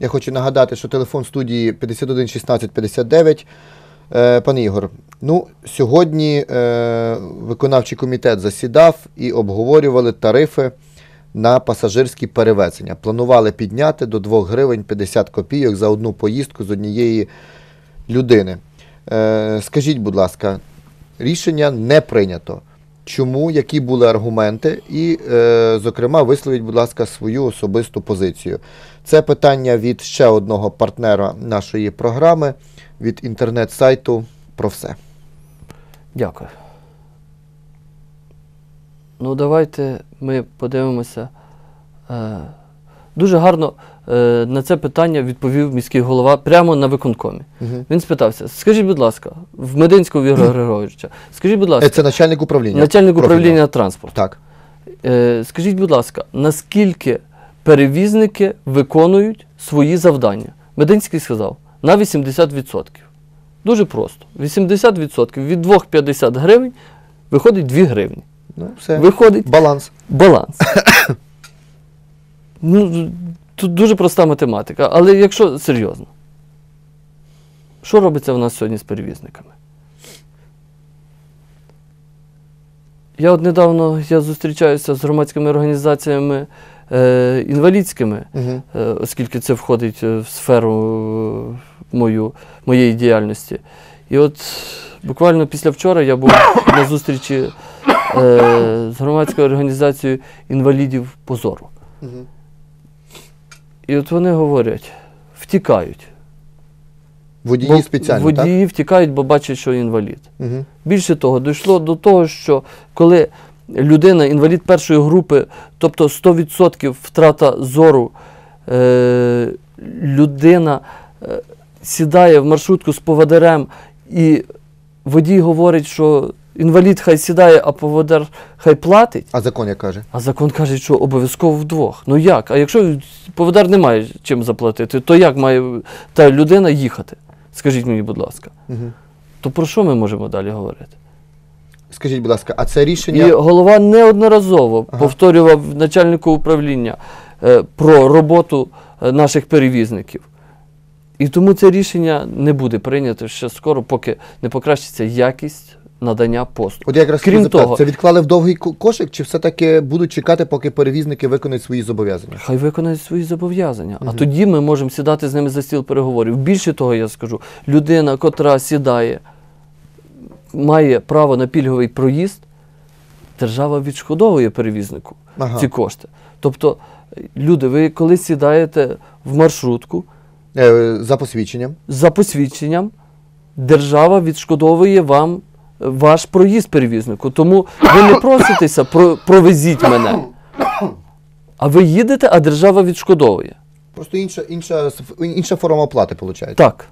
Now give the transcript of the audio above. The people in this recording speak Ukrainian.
Я хочу нагадати, що телефон студії 51 16 59. Е, Пане Ігор, ну сьогодні е, виконавчий комітет засідав і обговорювали тарифи на пасажирські перевезення. Планували підняти до 2 гривень 50 копійок за одну поїздку з однієї людини. Е, скажіть, будь ласка, рішення не прийнято. Чому, які були аргументи, і, е, зокрема, висловіть, будь ласка, свою особисту позицію. Це питання від ще одного партнера нашої програми, від інтернет-сайту про все. Дякую. Ну, давайте ми подивимося. Е, дуже гарно е, на це питання відповів міський голова прямо на виконкомі. Угу. Він спитався: скажіть, будь ласка, в Мединського Вігора Григоровича, скажіть, будь ласка, Це начальник управління. начальник профільного. управління транспорту. Так. Е, скажіть, будь ласка, наскільки перевізники виконують свої завдання? Мединський сказав на 80%. Дуже просто. 80% від 2,50 гривень виходить 2 гривні. Ну, все. Виходить Баланс. баланс. Ну, тут дуже проста математика. Але якщо серйозно, що робиться в нас сьогодні з перевізниками? Я от недавно я зустрічаюся з громадськими організаціями е, інвалідськими, Угу. е, оскільки це входить е, в сферу е, мою, моєї діяльності. І от буквально після вчора я був на зустрічі е, з громадською організацією інвалідів позору. Угу. І от вони говорять, втікають. Водії Бо спеціально, водії втікають, бо бачать, що інвалід. Угу. Більше того, дійшло до того, що коли людина, інвалід першої групи, тобто 100% втрата зору, е, людина е, сідає в маршрутку з поводирем, і водій говорить, що інвалід хай сідає, а поводар хай платить. А закон як каже? А закон каже, що обов'язково вдвох. Ну як? А якщо поводар не має чим заплатити, то як має та людина їхати? Скажіть мені, будь ласка. Угу. То про що ми можемо далі говорити? Скажіть, будь ласка, а це рішення. І голова неодноразово Ага. повторював начальнику управління е, про роботу е, наших перевізників. І тому це рішення не буде прийнято ще скоро, поки не покращиться якість надання послуг. От я якраз Крім запитати, того- це відклали в довгий кошик, чи все-таки будуть чекати, поки перевізники виконують свої зобов'язання? Хай виконають свої зобов'язання. А тоді ми можемо сідати з ними за стіл переговорів. Більше того, я скажу, людина, котра сідає, має право на пільговий проїзд, держава відшкодовує перевізнику Ага. ці кошти. Тобто, люди, ви коли сідаєте в маршрутку Е, за посвідченням. за посвідченням, держава відшкодовує вам ваш проїзд перевізнику. Тому ви не проситеся, про, провезіть мене. А ви їдете, а держава відшкодовує. Просто інша, інша, інша форма оплати, виходить. Так.